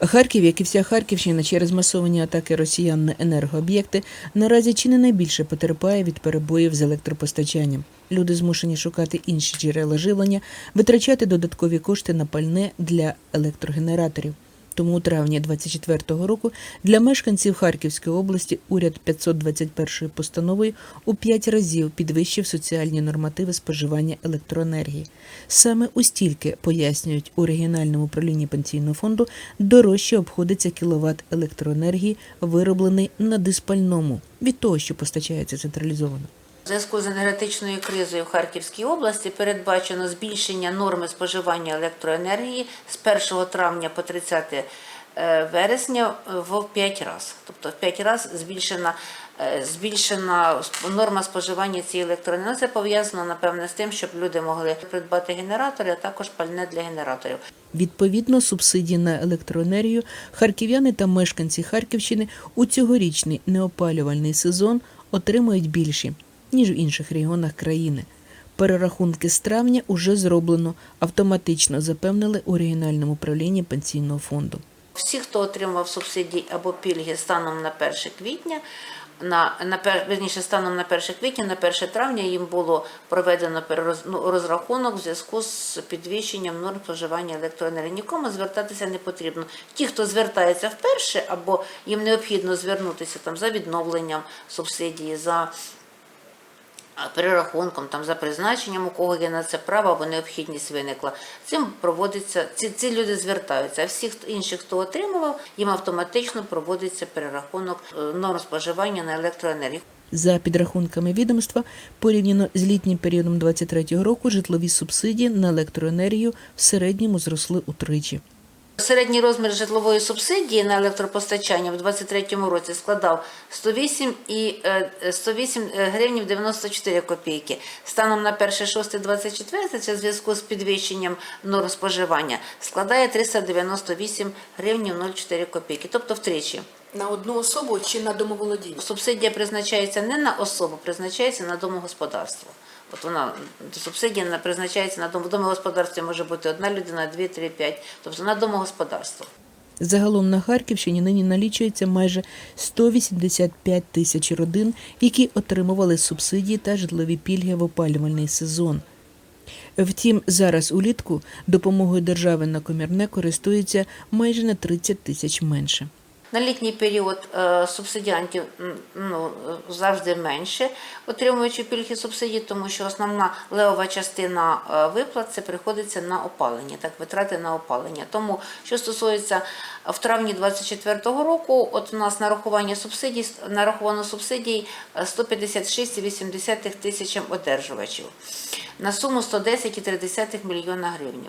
Харків, як і вся Харківщина, через масовані атаки росіян на енергооб'єкти, наразі чи не найбільше потерпає від перебоїв з електропостачанням. Люди змушені шукати інші джерела живлення, витрачати додаткові кошти на пальне для електрогенераторів. Тому у травні 24-го року для мешканців Харківської області уряд 521 постановою у 5 разів підвищив соціальні нормативи споживання електроенергії. Саме у стільки, пояснюють у регіональному управлінні пенсійного фонду, дорожче обходиться кіловат електроенергії, вироблений на диспальному, від того, що постачається централізовано. Зв'язку з енергетичною кризою в Харківській області передбачено збільшення норми споживання електроенергії з 1 травня по 30 е, вересня в 5 разів. Тобто в 5 разів збільшена, е, збільшена норма споживання цієї електроенергії. Це пов'язано, напевне, з тим, щоб люди могли придбати генератори, а також пальне для генераторів. Відповідно, субсидії на електроенергію харків'яни та мешканці Харківщини у цьогорічний неопалювальний сезон отримують більші, ніж в інших регіонах країни. Перерахунки з травня уже зроблено, автоматично запевнили у регіональному управлінні пенсійного фонду. Всі, хто отримав субсидії або пільги станом на 1 квітня, на, на верніше, станом на 1 квітня, на 1 травня їм було проведено ну, розрахунок в зв'язку з підвищенням норм споживання електроенергії. Нікому звертатися не потрібно. Ті, хто звертається вперше, або їм необхідно звернутися там за відновленням субсидії, за перерахунком, там за призначенням, у кого є на це право або необхідність виникла. Цим проводиться ці, ці люди звертаються. А всі хто інших, хто отримував, їм автоматично проводиться перерахунок е, норм споживання на електроенергію. За підрахунками відомства, порівняно з літнім періодом 2023 року, житлові субсидії на електроенергію в середньому зросли утричі. Середній розмір житлової субсидії на електропостачання в 2023 році складав 108 і е, 108 гривнів 94 копійки. Станом на 1.6.24 це в зв'язку з підвищенням норм споживання складає 398 гривнів 04 копійки, тобто втричі. На одну особу чи на домоволодіння? Субсидія призначається не на особу, призначається на домогосподарство. От вона субсидія на- призначається на дом- в домогосподарстві може бути одна людина, дві, три, п'ять, тобто на домогосподарство. Загалом на Харківщині нині налічується майже 185 тисяч родин, які отримували субсидії та житлові пільги в опалювальний сезон. Втім, зараз улітку допомогою держави на комірне користується майже на 30 тисяч менше. На літній період е, субсидіантів ну, е, завжди менше, отримуючи пільги субсидій, тому що основна левова частина е, виплат це приходиться на опалення, так витрати на опалення. Тому що стосується в травні 2024 року, от у нас нарахування субсидій нараховано субсидій е, 156,8 тисячам одержувачів на суму 110,3 мільйона гривень.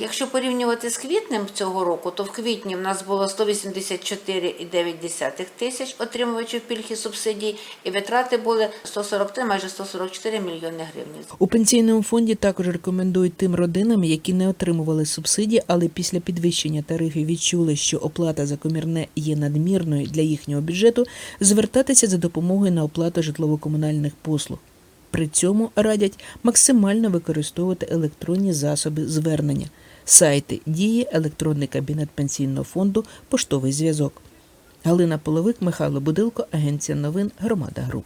Якщо порівнювати з квітнем цього року, то в квітні в нас було 184,9 тисяч отримувачів пільги субсидій, і витрати були 143, майже 144 мільйони гривень. У пенсійному фонді також рекомендують тим родинам, які не отримували субсидії, але після підвищення тарифів відчули, що оплата за комірне є надмірною для їхнього бюджету, звертатися за допомогою на оплату житлово-комунальних послуг. При цьому радять максимально використовувати електронні засоби звернення, сайти дії, електронний кабінет пенсійного фонду, поштовий зв'язок. Галина Половик, Михайло Будилко, Агенція новин, Громада Груп.